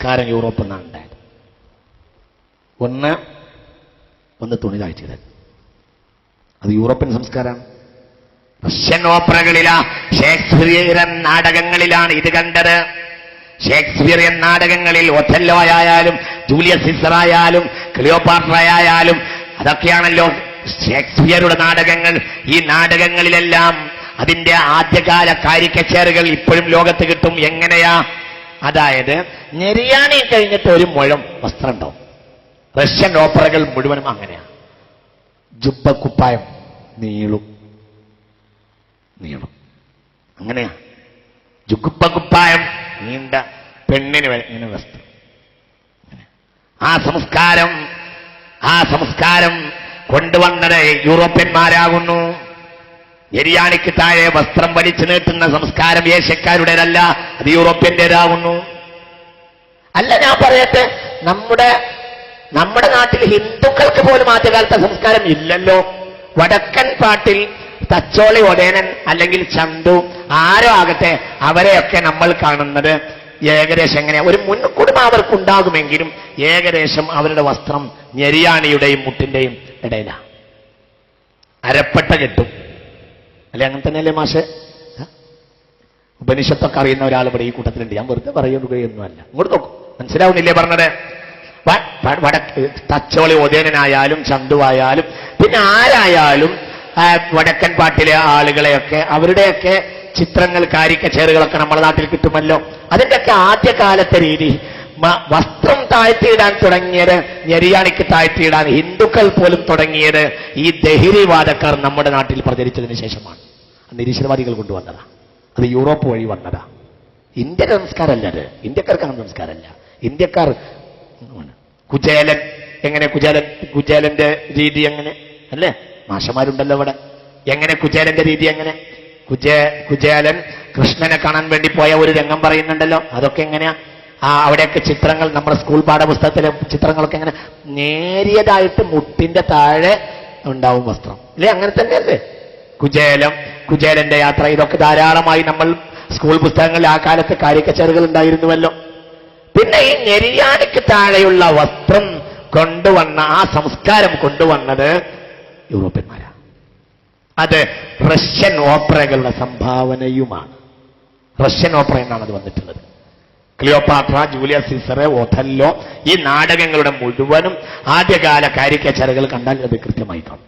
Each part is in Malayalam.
സംസ്കാരം യൂറോപ്പിൽ നിന്നാണ് ഉണ്ടായത്. ഒന്ന് ഒന്ന് തുണി താഴ്ചയിടൽ അത് യൂറോപ്യൻ സംസ്കാരമാണ്. റഷ്യൻ ഓപ്പറകളിലാ ഷേക്സ്പിയറൻ നാടകങ്ങളിലാണ് ഇത് കണ്ടത്. ഷേക്സ്പിയറിയൻ നാടകങ്ങളിൽ ഒഥല്ലോ ആയാലും ജൂലിയസ് സിസർ ആയാലും ക്ലിയോപാട്ര ആയാലും അതൊക്കെയാണല്ലോ ഷേക്സ്പിയറുടെ നാടകങ്ങൾ. ഈ നാടകങ്ങളിലെല്ലാം അതിന്റെ ആദ്യകാല കാരിക്കച്ചേറുകൾ ഇപ്പോഴും ലോകത്ത് കിട്ടും. എങ്ങനെയാ? അതായത് നെരിയാണി കഴിഞ്ഞിട്ട് ഒരു മുഴം വസ്ത്രം ഉണ്ടാവും റഷ്യൻ ഓപ്പറകൾ മുഴുവനും അങ്ങനെയാണ് ജുബ്ബ കുപ്പായം നീളും. നീളും. അങ്ങനെയാ. ജുക്കുപ്പകുപ്പായം നീണ്ട പെണ്ണിന് ഇങ്ങനെ വസ്ത്രം. ആ സംസ്കാരം ആ സംസ്കാരം കൊണ്ടുവന്നത് യൂറോപ്യന്മാരാകുന്നു. എരിയാണിക്ക് താഴെ വസ്ത്രം വലിച്ചു നീട്ടുന്ന സംസ്കാരം ഏഷ്യക്കാരുടേതല്ല. അത് യൂറോപ്യന്റേതാകുന്നു അല്ല ഞാൻ പറയട്ടെ നമ്മുടെ നമ്മുടെ നാട്ടിൽ ഹിന്ദുക്കൾക്ക് പോലും ആദ്യകാലത്തെ സംസ്കാരം ഇല്ലല്ലോ. വടക്കൻ പാട്ടിൽ തച്ചോളി ഒടേനൻ അല്ലെങ്കിൽ ചന്തു ആരോ ആകട്ടെ അവരെയൊക്കെ നമ്മൾ കാണുന്നത്. ഏകദേശം എങ്ങനെയാ? ഒരു മുൻകുടുമ അവർക്കുണ്ടാകുമെങ്കിലും ഏകദേശം അവരുടെ വസ്ത്രം ഞെരിയാണിയുടെയും മുട്ടിന്റെയും ഇടയിലാണ് അരപ്പെട്ട കെട്ടും. അല്ലെ അങ്ങനെ തന്നെയല്ലേ മാഷെ? ഉപനിഷത്തൊക്കെ അറിയുന്ന ഒരാൾ ഇവിടെ ഈ കൂട്ടത്തിലുണ്ട്. ഞാൻ വെറുതെ പറയുകയൊന്നുമല്ല ഇങ്ങോട്ട് നോക്കും. മനസ്സിലാവുന്നില്ലേ പറഞ്ഞത്? വടക്ക് തച്ചോളി ഉദയനായാലും ചന്തുവായാലും പിന്നെ ആരായാലും വടക്കൻ പാട്ടിലെ ആളുകളെയൊക്കെ അവരുടെയൊക്കെ ചിത്രങ്ങൾ കാരിക്കച്ചേറുകളൊക്കെ നമ്മുടെ നാട്ടിൽ കിട്ടുമല്ലോ. അതിന്റെയൊക്കെ ആദ്യകാലത്തെ രീതി വസ്ത്രം താഴ്ത്തിയിടാൻ തുടങ്ങിയത് ഞെരിയാണിക്ക് താഴ്ത്തിയിടാൻ ഹിന്ദുക്കൾ പോലും തുടങ്ങിയത് ഈ ദഹിരിവാദക്കാർ നമ്മുടെ നാട്ടിൽ പ്രചരിച്ചതിന് ശേഷമാണ്. നിരീശ്വരവാദികൾ കൊണ്ടുവന്നതാ. അത് യൂറോപ്പ് വഴി വന്നതാ. ഇന്ത്യയുടെ സംസ്കാരമല്ല അത്. ഇന്ത്യക്കാർക്ക് അങ്ങനെ സംസ്കാരമല്ല. ഇന്ത്യക്കാർ. കുചേലൻ. എങ്ങനെ കുചേലൻ? കുചേലന്റെ രീതി എങ്ങനെ? അല്ലേ? മാഷമാരുണ്ടല്ലോ അവിടെ എങ്ങനെ കുചേലന്റെ രീതി എങ്ങനെ? കുചേ കുചേലൻ കൃഷ്ണനെ കാണാൻ വേണ്ടി പോയ ഒരു രംഗം പറയുന്നുണ്ടല്ലോ. അതൊക്കെ എങ്ങനെയാ? ആ അവിടെയൊക്കെ ചിത്രങ്ങൾ നമ്മുടെ സ്കൂൾ പാഠപുസ്തകത്തിലെ ചിത്രങ്ങളൊക്കെ എങ്ങനെ? നേരിയതായിട്ട് മുട്ടിന്റെ താഴെ ഉണ്ടാവും വസ്ത്രം. അല്ലേ? അങ്ങനെ തന്നെയല്ലേ? കുചേലം കുചേലന്റെ യാത്ര ഇതൊക്കെ ധാരാളമായി നമ്മൾ സ്കൂൾ പുസ്തകങ്ങളിൽ ആ കാലത്ത് കാര്യക്കച്ചേറുകൾ ഉണ്ടായിരുന്നുവല്ലോ. പിന്നെ ഈ ഞെരിയാണിക്ക് താഴെയുള്ള വസ്ത്രം കൊണ്ടുവന്ന ആ സംസ്കാരം കൊണ്ടുവന്നത് യൂറോപ്യന്മാരാണ് അത് റഷ്യൻ ഓപ്പറകളുടെ സംഭാവനയുമാണ്. റഷ്യൻ ഓപ്പറ എന്നാണ് അത് വന്നിട്ടുള്ളത്. ക്ലിയോപാട്ര ജൂലിയ സീസർ ഒഥല്ലോ ഈ നാടകങ്ങളുടെ മുഴുവനും ആദ്യകാല കാരിക്കച്ചറുകൾ കണ്ടാൽ അത് കൃത്യമായി കാണും.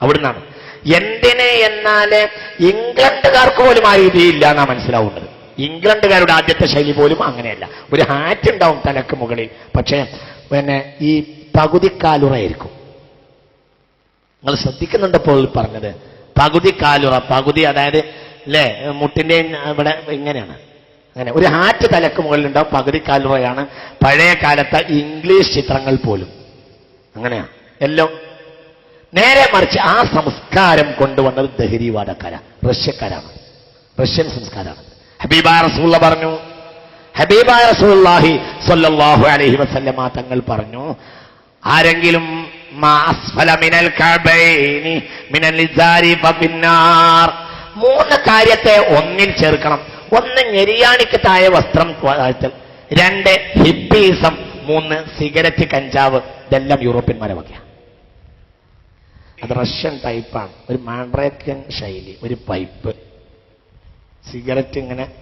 അവിടുന്നാണ് എന്തിന് എന്നാൽ ഇംഗ്ലണ്ടുകാർക്ക് പോലും ആ രീതിയില്ല എന്നാ മനസ്സിലാവുന്നത്. ഇംഗ്ലണ്ടുകാരുടെ ആദ്യത്തെ ശൈലി പോലും അങ്ങനെയല്ല. ഒരു ഹാറ്റ് ഉണ്ടാവും തലക്ക് മുകളിൽ. പക്ഷേ പിന്നെ ഈ പകുതിക്കാലുറയായിരിക്കും നിങ്ങൾ ശ്രദ്ധിക്കുന്നുണ്ടപ്പോൾ പറഞ്ഞത്. പകുതി കാലുറ പകുതി അതായത് അല്ലേ മുട്ടിന്റെ ഇവിടെ ഇങ്ങനെയാണ്. അങ്ങനെ ഒരു ഹാറ്റ് തലക്ക് മുകളിലുണ്ടാവും പകുതി കാലുറയാണ് പഴയ കാലത്തെ ഇംഗ്ലീഷ് ചിത്രങ്ങൾ പോലും. അങ്ങനെയാണ് എല്ലാം നേരെ മറിച്ച് ആ സംസ്കാരം കൊണ്ടുവന്നത് ദഹരിവാടക്കാര റഷ്യക്കാരാണ്. റഷ്യൻ സംസ്കാരമാണ് ഹബീബ റസൂള്ള പറഞ്ഞു ഹബീബായ റസൂലുള്ളാഹി സ്വല്ലല്ലാഹു അലഹി വസല്ലമ തങ്ങൾ പറഞ്ഞു ആരെങ്കിലും മൂന്ന് കാര്യത്തെ ഒന്നിൽ ചേർക്കണം. ഒന്ന് ഞെരിയാണിക്ക് താഴെ വസ്ത്രം രണ്ട് ഹിപ്പീസം മൂന്ന് സിഗരറ്റ് കഞ്ചാവ്. ഇതെല്ലാം യൂറോപ്യന്മാരെ വകയാണ് അത് റഷ്യൻ ടൈപ്പാണ്. ഒരു മാൻഡ്രേക്കൻ ശൈലി ഒരു പൈപ്പ്. സിഗരറ്റ് ഇങ്ങനെ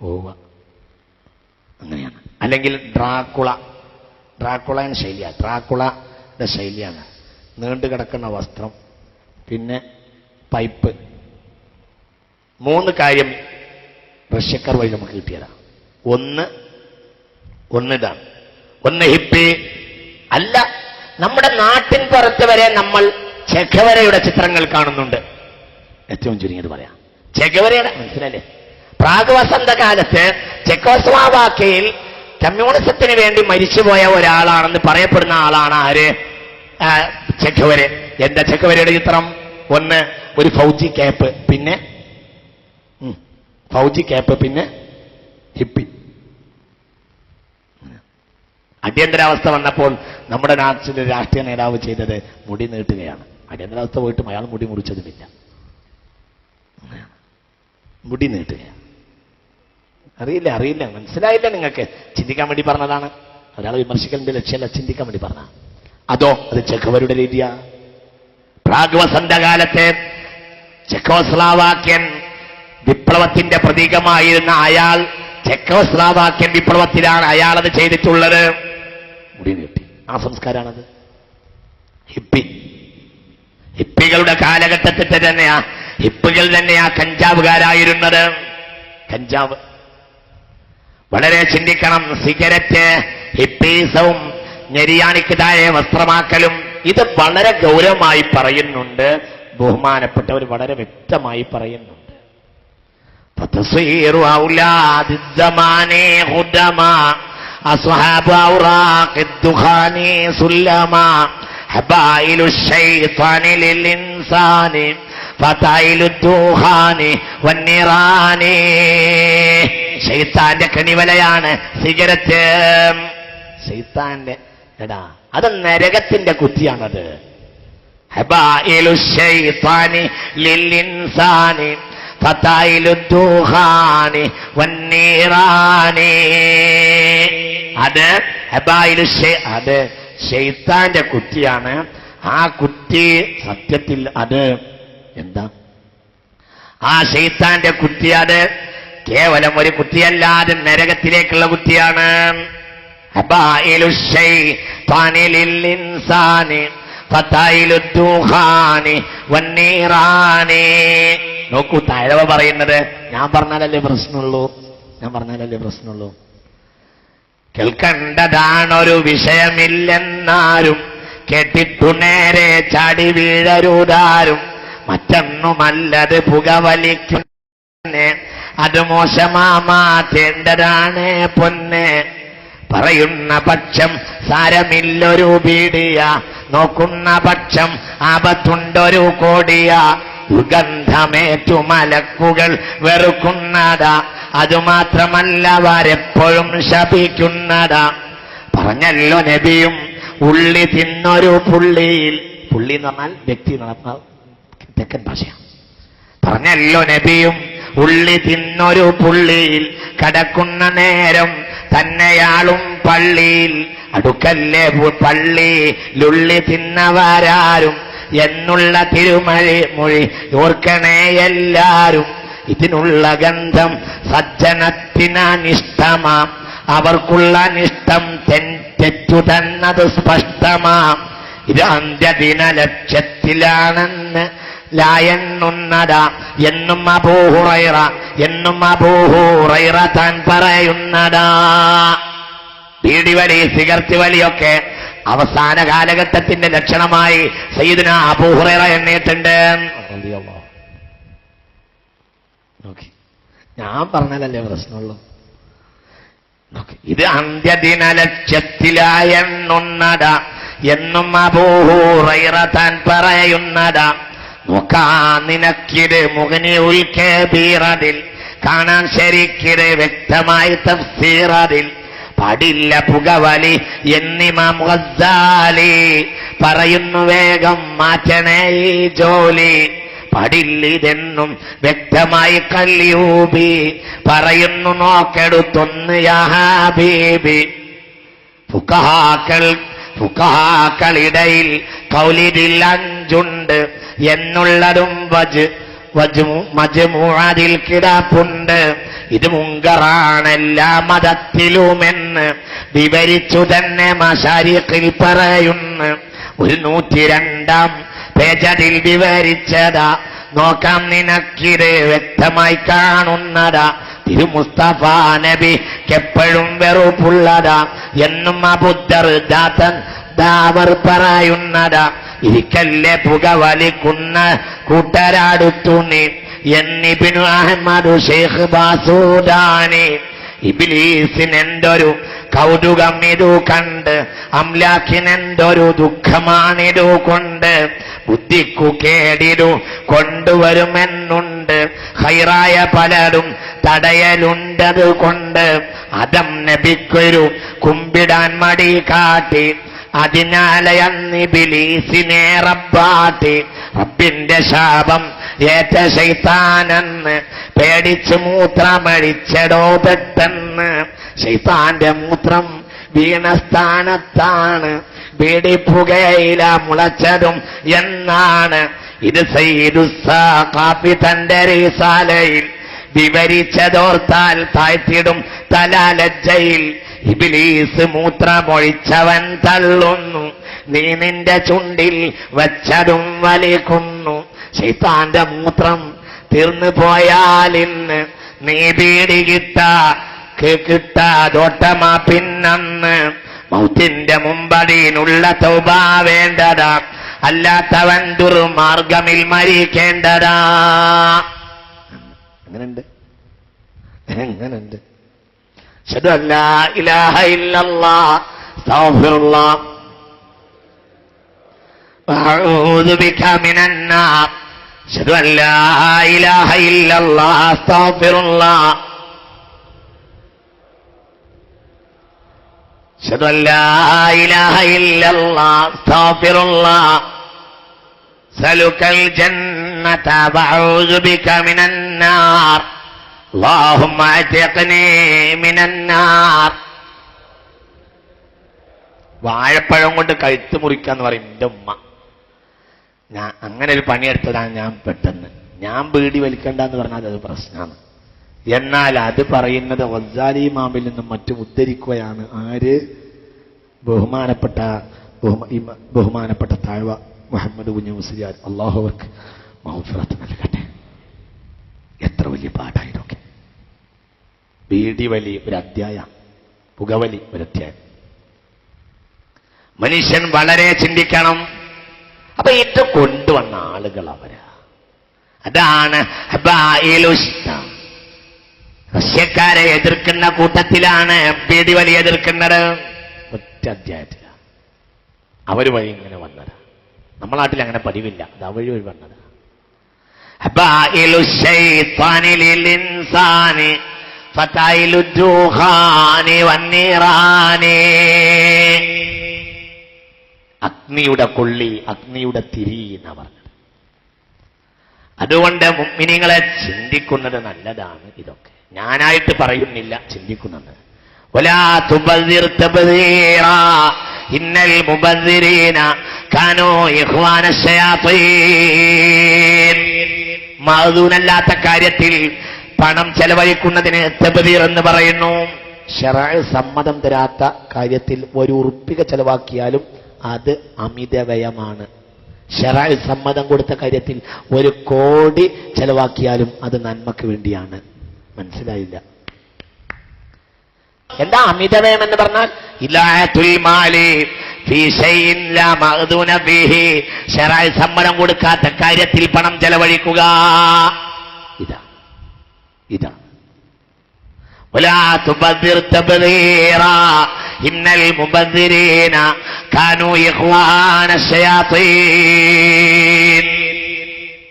പോവുക. അങ്ങനെയാണ്. അല്ലെങ്കിൽ ഡ്രാക്കുള. ഡ്രാക്കുളൻ ശൈലിയാണ് ഡ്രാക്കുളയുടെ ശൈലിയാണ്. നീണ്ടു കിടക്കുന്ന വസ്ത്രം പിന്നെ പൈപ്പ്. മൂന്ന് കാര്യം റഷ്യക്കാർ വഴി നമുക്ക് കിട്ടിയതാണ് ഒന്ന് ഒന്നിതാണ് ഒന്ന് ഹിപ്പി. അല്ല നമ്മുടെ നാട്ടിൻ പുറത്ത് വരെ നമ്മൾ ചെഖവരയുടെ ചിത്രങ്ങൾ കാണുന്നുണ്ട്. ഏറ്റവും ചുരുങ്ങിയത് പറയാം. ചെഖവരയുടെ മനസ്സിലല്ലേ പ്രാഗവസന്ത കാലത്ത് ചെക്കോസ്വാവാക്കയിൽ കമ്മ്യൂണിസത്തിന് വേണ്ടി മരിച്ചുപോയ ഒരാളാണെന്ന് പറയപ്പെടുന്ന ആളാണ് ആര്? ചെഖവര് ചെക്കവര് എന്താ ചെക്കവരയുടെ ചിത്രം? ഒന്ന് ഒരു ഫൗജി ക്യാപ്പ് പിന്നെ? ഫൗജി ക്യാപ്പ് പിന്നെ? ഹിപ്പി. അടിയന്തരാവസ്ഥ വന്നപ്പോൾ നമ്മുടെ നാട്ടിലെ രാഷ്ട്രീയ നേതാവ് ചെയ്തത് മുടി നീട്ടുകയാണ്. അടിയന്തരാവസ്ഥ പോയിട്ടും അയാൾ മുടി മുറിച്ചതുമില്ല. മുടി നീട്ടുക. അറിയില്ല അറിയില്ല. മനസ്സിലായില്ല നിങ്ങൾക്ക്. ചിന്തിക്കാൻ വേണ്ടി പറഞ്ഞതാണ്. ഒരാളെ വിമർശിക്കലിന്റെ ലക്ഷ്യമല്ല ചിന്തിക്കാൻ വേണ്ടി പറഞ്ഞ അതോ അത് ചെക്കവരുടെ രീതിയാ? പ്രാഗ് കാലത്തെ ചെക്കോസ്ലാവാക്യൻ വിപ്ലവത്തിന്റെ പ്രതീകമായിരുന്ന അയാൾ ചെക്കോസ്ലാവാക്യൻ വിപ്ലവത്തിലാണ് അയാൾ അത് ചെയ്തിട്ടുള്ളത്. മുടി നീട്ടി. ആ സംസ്കാരമാണത് ഹിപ്പി. ഹിപ്പികളുടെ കാലഘട്ടത്തിൽ തന്നെയാ. ഹിപ്പുകൾ തന്നെയാ കഞ്ചാവുകാരായിരുന്നത്. കഞ്ചാവ്. വളരെ ചിന്തിക്കണം. സിഗരറ്റ് ഹിപ്പീസവും ഞെരിയാണിക്ക് താഴെ വസ്ത്രമാക്കലും ഇത് വളരെ ഗൗരവമായി പറയുന്നുണ്ട്. ബഹുമാനപ്പെട്ടവർ വളരെ വ്യക്തമായി പറയുന്നുണ്ട്. സുല്ലമ خدما أصحاب أوراق الدخان سلما حبائل الشيطان للإنسان فتائل الدخان والنيران ഷെയ്ത്താന്റെ കണിവലയാണ് സിഗരറ്റ് ഷെയ്ത്താന്റെ എടാ അത് നരകത്തിന്റെ കുറ്റിയാണത് ഹബായിലു ഷൈത്താനി ലില്ലിൻസാനി ഫതായിലു ദുഹാനി വന്നീറാനി അത് ഹബായിലു ഷൈ അത് ഷെയ്ത്താന്റെ കുറ്റിയാണ് ആ കുറ്റി സത്യത്തിൽ അത് എന്താ? ആ ഷെയ്ത്താന്റെ കുറ്റി അത് കേവലം ഒരു കുറ്റിയല്ലാതെ നരകത്തിലേക്കുള്ള കുറ്റിയാണ് നോക്കൂ താഴവ പറയുന്നത് ഞാൻ പറഞ്ഞാലല്ലേ പ്രശ്നമുള്ളൂ? ഞാൻ പറഞ്ഞാലല്ലേ പ്രശ്നമുള്ളൂ? കേൾക്കേണ്ടതാണൊരു വിഷയമില്ലെന്നാരും കേട്ടിട്ടു നേരെ ചാടി വീഴരുതാരും. മറ്റൊന്നുമല്ലത് പുകവലിക്കുന്നേ. അത് മോശമാമാറ്റേണ്ടതാണ് പൊന്നെ. പറയുന്ന പക്ഷം സാരമില്ലൊരു പീടിയ നോക്കുന്ന പക്ഷം ആപത്തുണ്ടൊരു കോടിയ. ദുർഗന്ധമേറ്റു മലക്കുകൾ വെറുക്കുന്നതാ. അതുമാത്രമല്ല അവരെപ്പോഴും ശപിക്കുന്നട പറഞ്ഞല്ലോ നബിയും ഉള്ളി തിന്നൊരു പുള്ളിയിൽ. പുള്ളി എന്ന് പറഞ്ഞാൽ വ്യക്തി തെക്കൻ ഭാഷയാണ് പറഞ്ഞല്ലോ നബിയും ഉള്ളി തിന്നൊരു പുള്ളിയിൽ. കടക്കുന്ന നേരം തന്നെയാളും പള്ളിയിൽ. അടുക്കല്ലേ പള്ളി. ലുള്ളി തിന്നവരാരും. എന്നുള്ള തിരുമഴി മൊഴി ഓർക്കണേ എല്ലാരും. ഇതിനുള്ള ഗന്ധം സജ്ജനത്തിനനിഷ്ടമാം. അവർക്കുള്ള അനിഷ്ടം തെൻ- തെറ്റു തന്നത് സ്പഷ്ടമാം. ഇത് അന്ത്യദിന ലക്ഷ്യത്തിലാണെന്ന് ലായെണ്ണുന്നതാ എന്നും അബൂഹുറൈറ എന്നും അബൂഹുറൈറ താൻ പറയുന്നതാ. പീടിവലി സിഗർത്തി വലിയൊക്കെ അവസാന കാലഘട്ടത്തിന്റെ ലക്ഷണമായി സയ്യിദിന അബൂഹുറൈറ എണ്ണിയിട്ടുണ്ട് നോക്കി ഞാൻ പറഞ്ഞാലല്ലേ പ്രശ്നമുള്ളൂ. ഇത് അന്ത്യദിന ലക്ഷ്യത്തിലായെണ്ണുന്നട എന്നും അപൂറ താൻ പറയുന്നത. നോക്കാ നിനക്കിത് മുഖനി ഉൽക്കേബീറതിൽ കാണാൻ ശരിക്കിട് വ്യക്തമായി തഫ്സീറതിൽ. പടില്ല പുകവലി എന്നിമ ഗസ്സാലി പറയുന്നു വേഗം മാറ്റണേ ജോലി. പടില്ലിതെന്നും വ്യക്തമായി കല്യൂബി പറയുന്നു നോക്കെടുത്തൊന്ന് യഹാബീബി ഫുക്കഹാക്കൾ ഫുക്കഹാക്കളിടയിൽ കൗലിരിൽ അഞ്ചുണ്ട് എന്നുള്ളതും വജ് മജ്മൂഅതിൽ കിടപ്പുണ്ട് ഇത് മുങ്കറാണ് എല്ലാ മതത്തിലുമെന്ന് വിവരിച്ചു തന്നെ മശാരിഖിൽ പറയുന്നു. ഒരു നൂറ്റി രണ്ടാം പേജതിൽ വിവരിച്ചതാ. നോക്കാം നിനക്കിത് വ്യക്തമായി കാണുന്നതാ. തിരുമുസ്തഫ നബിക്കെപ്പോഴും വെറുപ്പുള്ളതാ. എന്നും അബുദ്ധർ ദാതൻ ദാവർ പറയുന്നതാ. ഇരിക്കല്ലേ പുക വലിക്കുന്ന കൂട്ടരാടുത്തുണി. എന്നിബിനു അഹമ്മദ് ഷെയ്ഖ് ബാസൂദാനി. ഇബിലീസിനെന്തൊരു കൗതുകം ഇതു കണ്ട് അംലാഖിനെന്തൊരു ദുഃഖമാണിതു കൊണ്ട് ബുദ്ധിക്കു കേടിരു കൊണ്ടുവരുമെന്നുണ്ട്. ഹൈറായ പലരും തടയലുണ്ടത് കൊണ്ട് അതം നബിക്കൊരു കുമ്പിടാൻ മടി കാട്ടി. അതിനാലെ അന്ന് ബിലീസിനെ റബ്ബാട്ടി. റബ്ബിന്റെ ശാപം ഏറ്റ ശൈത്താനെന്ന് പേടിച്ച് മൂത്രമഴിച്ചടോ പെട്ടെന്ന്. ശൈത്താന്റെ മൂത്രം വീണ സ്ഥാനത്താണ്. ബീഡിപ്പുകയില മുളച്ചതും എന്നാണ്. ഇത് കാപ്പി തന്റെ റീസാലയിൽ വിവരിച്ചതോർത്താൽ താഴ്ത്തിടും തലാലജ്ജയിൽ. ഇബിലീസ് മൂത്രമൊഴിച്ചവൻ തള്ളുന്നു. നീ നിന്റെ ചുണ്ടിൽ വച്ചതും വലിക്കുന്നു. ശൈത്താന്റെ മൂത്രം തീർന്നു പോയാൽ ഇന്ന് നീ ബീഡി കിട്ട കിട്ടാതോട്ടമാ പിന്നന്ന്. മൗത്തിന്റെ മുമ്പടിയിലുള്ള തൗബ വേണ്ടതാ അല്ലാത്തവൻ ദുർമാർഗമിൽ മരിക്കേണ്ടതാ അങ്ങനുണ്ട് എങ്ങനുണ്ട് അഷ്ഹദു അല്ലാ ഇലാഹ ഇല്ലല്ലാഹ് അസ്തഗ്ഫിറുല്ലാഹ് وأعوذ بك من النار أشهد أن لا إله إلا الله أستغفر الله أشهد أن لا إله إلا الله أستغفر الله سلك الجنة وأعوذ بك من النار اللهم اعتقني من النار വാഴപ്പഴം കൊണ്ട് കഴുത്ത് മുറിക്കാന്ന് പറയും എൻ്റെ ഉമ്മ ഞാൻ അങ്ങനെ ഒരു പണിയെടുത്തതാണ് ഞാൻ പെട്ടെന്ന് ഞാൻ ബീഡി വലിക്കണ്ടെന്ന് പറഞ്ഞാൽ അത് പ്രശ്നമാണ് എന്നാൽ അത് പറയുന്നത് വസാലി മാമിൽ നിന്നും മറ്റും ഉദ്ധരിക്കുകയാണ്. ആര്? ബഹുമാനപ്പെട്ട ബഹുമാനപ്പെട്ട താഴ്വ മുഹമ്മദ് കുഞ്ഞു മുസ്ലിയാർ. അള്ളാഹുവർക്ക് മൗഫറത്ത് നൽകട്ടെ. എത്ര വലിയ പാഠായിരുന്നു ബീഡി വലി ഒരു അധ്യായം പുകവലി ഒരു അധ്യായം മനുഷ്യൻ വളരെ ചിന്തിക്കണം. അപ്പൊ ഇത് കൊണ്ടുവന്ന ആളുകൾ അവരാ അതാണ് ഹബായിലുസ്താം. റഷ്യക്കാരെ എതിർക്കുന്ന കൂട്ടത്തിലാണ് പേടി വലി എതിർക്കുന്നത്. ഒറ്റ അധ്യായത്തില. അവർ വഴി ഇങ്ങനെ വന്നത്. നമ്മളെ നാട്ടിൽ അങ്ങനെ പതിവില്ല. അത് അവഴി വഴി വന്നത്. അഗ്നിയുടെ കൊള്ളി അഗ്നിയുടെ തിരി എന്നാ പറഞ്ഞത്. അതുകൊണ്ട് മുമ്മിനികളെ ചിന്തിക്കുന്നത് നല്ലതാണ് ഇതൊക്കെ. ഞാനായിട്ട് പറയുന്നില്ല ചിന്തിക്കുന്നുണ്ട്. ഇന്നൽ കാര്യത്തിൽ പണം ചെലവഴിക്കുന്നതിന് തബദീർ എന്ന് പറയുന്നു. ഷെറായ സമ്മതം തരാത്ത കാര്യത്തിൽ ഒരു ഉറുപ്പിക ചെലവാക്കിയാലും അത് അമിതവ്യയമാണ്. ഷെറായ സമ്മതം കൊടുത്ത കാര്യത്തിൽ ഒരു കോടി ചെലവാക്കിയാലും അത് നന്മക്ക് വേണ്ടിയാണ്. മനസ്സിലായില്ല. എന്താ അമിതവ്യയം എന്ന് പറഞ്ഞാൽ? ഷെറായി സമ്മതം കൊടുക്കാത്ത കാര്യത്തിൽ പണം ചെലവഴിക്കുക. ഇതാ. ഇതാ.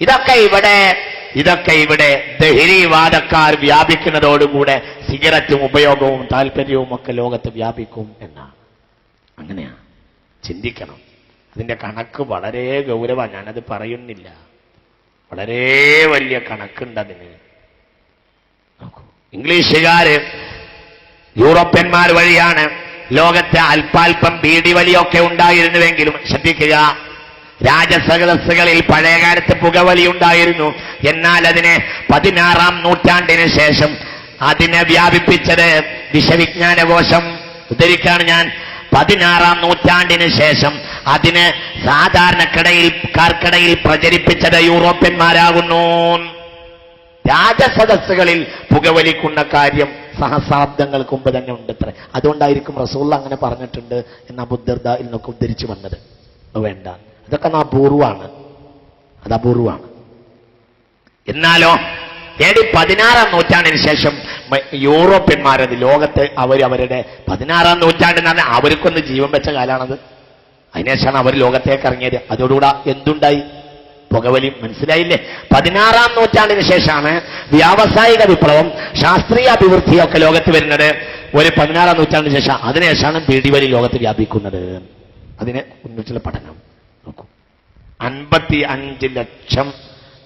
ഇതൊക്കെ ഇവിടെ ഇതൊക്കെ ഇവിടെ ദഹരിവാദക്കാർ വ്യാപിക്കുന്നതോടുകൂടെ സിഗരറ്റും ഉപയോഗവും താല്പര്യവും ഒക്കെ ലോകത്ത് വ്യാപിക്കും എന്നാണ് അങ്ങനെയാ. ചിന്തിക്കണം. അതിന്റെ കണക്ക് വളരെ ഗൗരവമാണ് ഞാനത് പറയുന്നില്ല. വളരെ വലിയ കണക്കുണ്ട് അതിന്. നോക്കൂ. ഇംഗ്ലീഷുകാര് യൂറോപ്യന്മാർ വഴിയാണ് ലോകത്തെ അല്പാൽപ്പം ബീഡി വലിയൊക്കെ ഉണ്ടായിരുന്നുവെങ്കിലും ശ്രദ്ധിക്കുക. രാജസദസ്സുകളിൽ പഴയകാലത്ത് പുകവലി ഉണ്ടായിരുന്നു. എന്നാൽ അതിനെ പതിനാറാം നൂറ്റാണ്ടിന് ശേഷം അതിനെ വ്യാപിപ്പിച്ചത് വിഷവിജ്ഞാനകോശം. ഉദ്ധരിക്കാണ് ഞാൻ. പതിനാറാം നൂറ്റാണ്ടിന് ശേഷം അതിന് സാധാരണക്കിടയിൽ കാർക്കിടയിൽ പ്രചരിപ്പിച്ചത് യൂറോപ്യന്മാരാകുന്നു. രാജസദസ്സുകളിൽ പുകവലിക്കുന്ന കാര്യം സഹസാബ്ദങ്ങൾക്ക് മുമ്പ് തന്നെ ഉണ്ട് അത്ര അതുകൊണ്ടായിരിക്കും റസൂള്ള അങ്ങനെ പറഞ്ഞിട്ടുണ്ട് എന്ന അബുദ്ധർദയിൽ ഇന്നൊക്കെ ഉദ്ധരിച്ചു വന്നത്. വേണ്ട. ഒന്ന് അപൂർവമാണ് അത് അപൂർവമാണ് എന്നാലോ ഏടി പതിനാറാം നൂറ്റാണ്ടിന് ശേഷം യൂറോപ്യന്മാരത് ലോകത്ത് അവർ അവരുടെ പതിനാറാം നൂറ്റാണ്ടെന്ന് പറഞ്ഞാൽ അവർക്കൊന്ന് ജീവൻ വെച്ച കാലാണത്. അതിനുശേഷമാണ് അവർ ലോകത്തേക്ക് ഇറങ്ങിയത്. അതോടുകൂടെ എന്തുണ്ടായി? പുകവലി. മനസ്സിലായില്ലേ? പതിനാറാം നൂറ്റാണ്ടിന് ശേഷമാണ് വ്യാവസായിക വിപ്ലവം ശാസ്ത്രീയ അഭിവൃദ്ധിയൊക്കെ ലോകത്ത് വരുന്നത്. ഒരു പതിനാറാം നൂറ്റാണ്ടിന് ശേഷം അതിനുശേഷമാണ് ബീഡിവലി ലോകത്ത് വ്യാപിക്കുന്നത്. അതിനെ ഒന്നിച്ചുള്ള പഠനം. അൻപത്തി അഞ്ച് ലക്ഷം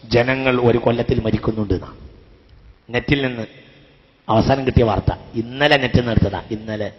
ജനങ്ങൾ ഒരു കൊല്ലത്തിൽ മരിക്കുന്നുണ്ട് നെറ്റിൽ നിന്ന് അവസാനം കിട്ടിയ വാർത്ത. ഇന്നലെ നെറ്റിൽ നിന്ന് എടുത്തതാ. ഇന്നലെ